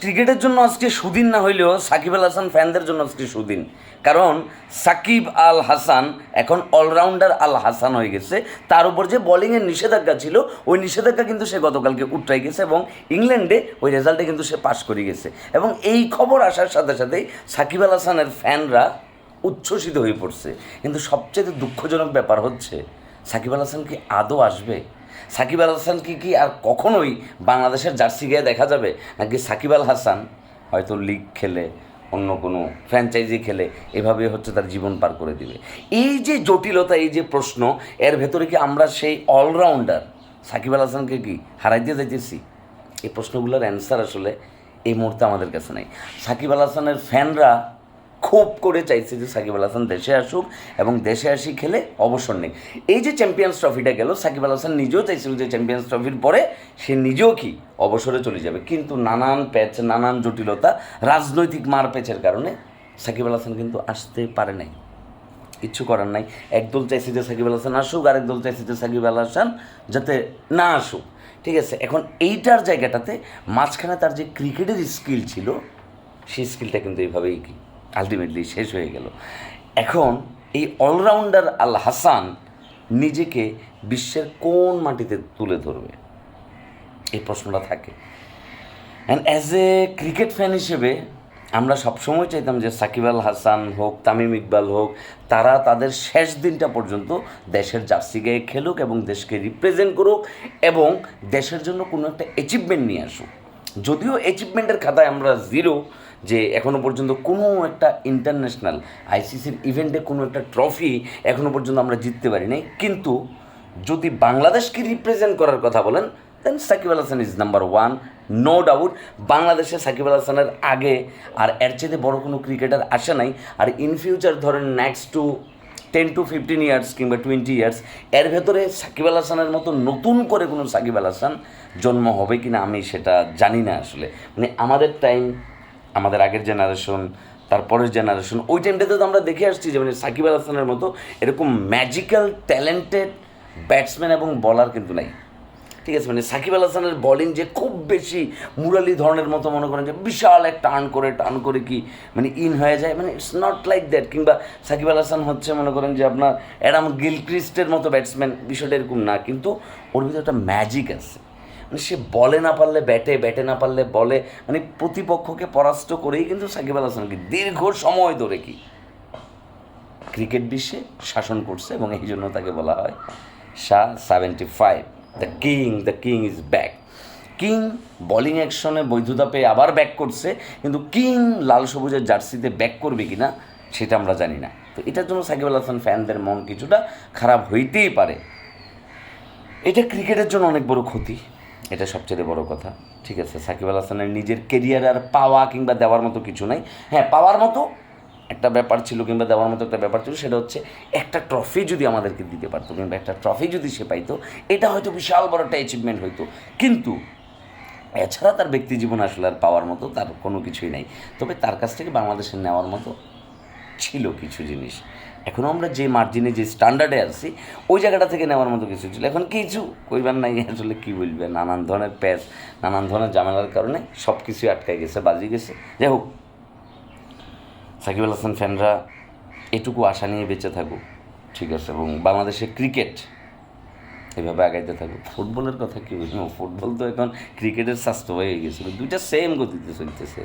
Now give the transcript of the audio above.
ক্রিকেটের জন্য আজকে সুদিন না হইলেও সাকিব আল হাসান ফ্যানদের জন্য আজকে সুদিন। কারণ সাকিব আল হাসান এখন অলরাউন্ডার আল হাসান হয়ে গেছে। তার উপর যে বোলিংয়ের নিষেধাজ্ঞা ছিল, ওই নিষেধাজ্ঞা কিন্তু সে গতকালকে উঠটাই গেছে এবং ইংল্যান্ডে ওই রেজাল্টে কিন্তু সে পাশ করে গেছে। এবং এই খবর আসার সাথে সাথেই সাকিব আল হাসানের ফ্যানরা উচ্ছ্বসিত হয়ে পড়ছে। কিন্তু সবচেয়ে দুঃখজনক ব্যাপার হচ্ছে, সাকিব আল হাসান কি আদৌ আসবে? সাকিব আল হাসান কি কি আর কখনোই বাংলাদেশের জার্সি গায়ে দেখা যাবে? নাকি সাকিব আল হাসান হয়তো লিগ খেলে, অন্য কোনো ফ্র্যাঞ্চাইজি খেলে, এভাবে হচ্ছে তার জীবন পার করে দিবে? এই যে জটিলতা, এই যে প্রশ্ন, এর ভেতরে কি আমরা সেই অলরাউন্ডার সাকিব আল হাসানকে কি হারাইতে যাইতেছি? এই প্রশ্নগুলোর অ্যান্সার আসলে এই মুহূর্তে আমাদের কাছে নাই। সাকিব আল হাসানের ফ্যানরা খুব করে চাইছে যে সাকিব আল হাসান দেশে আসুক এবং দেশে আসি খেলে অবসর নেই এই যে চ্যাম্পিয়ন্স ট্রফিটা গেল, সাকিব আল হাসান নিজেও চাইছিল যে চ্যাম্পিয়ন্স ট্রফির পরে সে নিজেও কি অবসরে চলে যাবে। কিন্তু নানান প্যাচ, নানান জটিলতা, রাজনৈতিক মার প্যাচের কারণে সাকিব আল হাসান কিন্তু আসতে পারে নাই। কিচ্ছু করার নাই। একদল চাইছে যে সাকিব আল হাসান আসুক, আরেক দল চাইছে যে সাকিব আল হাসান যাতে না আসুক। ঠিক আছে, এখন এইটার জায়গাটাতে মাঝখানে তার যে ক্রিকেটের স্কিল ছিল, সেই স্কিলটা কিন্তু এইভাবেই কি আলটিমেটলি শেষ হয়ে গেল। এখন এই অলরাউন্ডার আল হাসান নিজেকে বিশ্বের কোন মাটিতে তুলে ধরবে? এই প্রশ্নটা থাকে। And as a cricket fan হিসেবে আমরা সবসময় চাইতাম যে সাকিব আল হাসান হোক, তামিম ইকবাল হোক, তারা তাদের শেষ দিনটা পর্যন্ত দেশের জার্সি গায়ে খেলুক এবং দেশকে রিপ্রেজেন্ট করুক এবং দেশের জন্য কোনো একটা অ্যাচিভমেন্ট নিয়ে আসুক। যদিও অ্যাচিভমেন্টের খাতায় আমরা জিরো যে এখনও পর্যন্ত কোনো একটা ইন্টারন্যাশনাল আইসিসির ইভেন্টে কোনো একটা ট্রফি এখনও পর্যন্ত আমরা জিততে পারি নাই। কিন্তু যদি বাংলাদেশকে রিপ্রেজেন্ট করার কথা বলেন then Shakib Al Hasan is number one no doubt বাংলাদেশে সাকিব আল হাসানের আগে আর এর চেয়ে বড় কোনো ক্রিকেটার আসে নাই। আর ইন ফিউচার ধরেন next two ten two fifteen years কিংবা টোয়েন্টি ইয়ার্স এর ভেতরে সাকিব আল হাসানের মতো নতুন করে কোনো সাকিব আল হাসান জন্ম হবে কি না আমি সেটা জানি না আসলে। মানে আমাদের টাইম আমাদের আগের জেনারেশন তারপরের জেনারেশন ওই টাইমটাতে তো আমরা দেখে আসছি যে মানে সাকিব আল হাসানের মতো এরকম ম্যাজিক্যাল ট্যালেন্টেড ব্যাটসম্যান এবং বলার কিন্তু নাই। ঠিক আছে মানে সাকিব আল হাসানের বলিং যে খুব বেশি মুরালি ধরনের মতো মনে করেন যে বিশাল এক টার্ন করে টার্ন করে কি মানে ইন হয়ে যায়। মানে ইটস নট লাইক দ্যাট কিংবা সাকিব আল হাসান হচ্ছে মনে করেন যে আপনার অ্যাডাম গিলক্রিস্টের মতো ব্যাটসম্যান বিষয়টা এরকম না, কিন্তু ওর ভিতরে একটা ম্যাজিক আছে। মানে সে বলে না পারলে, ব্যাটে ব্যাটে না পারলে বলে মানে প্রতিপক্ষকে পরাস্ত করেই কিন্তু সাকিব আল হাসানকে দীর্ঘ সময় ধরে কি ক্রিকেট বিশ্বে শাসন করছে এবং এই জন্য তাকে বলা হয় Shah seventy five the king the king is back king bowling অ্যাকশনে বৈধতা পেয়ে আবার ব্যাক করছে, কিন্তু কিং লাল সবুজের জার্সিতে ব্যাক করবে কি না সেটা আমরা জানি না। তো এটার জন্য সাকিব আল হাসান ফ্যানদের মন কিছুটা খারাপ হইতেই পারে। এটা ক্রিকেটের জন্য অনেক বড় ক্ষতি। এটা সবচেয়ে বড় কথা। ঠিক আছে, সাকিব আল হাসানের নিজের কেরিয়ার আর পাওয়া কিংবা দেওয়ার মতো কিছু নাই। হ্যাঁ পাওয়ার মতো একটা ব্যাপার ছিল কিংবা দেওয়ার মতো একটা ব্যাপার ছিল, সেটা হচ্ছে একটা ট্রফি যদি আমাদেরকে দিতে পারতো কিংবা একটা ট্রফি যদি সে পাইতো, এটা হয়তো বিশাল বড় একটা অ্যাচিভমেন্ট হইতো। কিন্তু এছাড়া তার ব্যক্তি জীবন আসলে আর পাওয়ার মতো তার কোনো কিছুই নাই। তবে তার কাছ থেকে বাংলাদেশের নেওয়ার মতো ছিল কিছু জিনিস। এখনও আমরা যে মার্জিনে যে স্ট্যান্ডার্ডে আছি, ওই জায়গাটা থেকে নেওয়ার মতো কিছু ছিল। এখন কিছু কইবার নাই, আসলে কী বলবে? নানান ধরনের প্যাচ নানান ধরনের ঝামেলার কারণে সব কিছুই আটকায় গেছে, বাজি গেছে। যাই হোক, সাকিব আল হাসান ফ্যানরা এটুকু আশা নিয়ে বেঁচে থাকুক, ঠিক আছে? এবং বাংলাদেশের ক্রিকেট এভাবে আগাইতে থাকুক। ফুটবলের কথা কী বলব? ফুটবল তো এখন ক্রিকেটের স্বাস্থ্য হয়ে গেছিল দুইটা সেম গতিতে চলতেছে।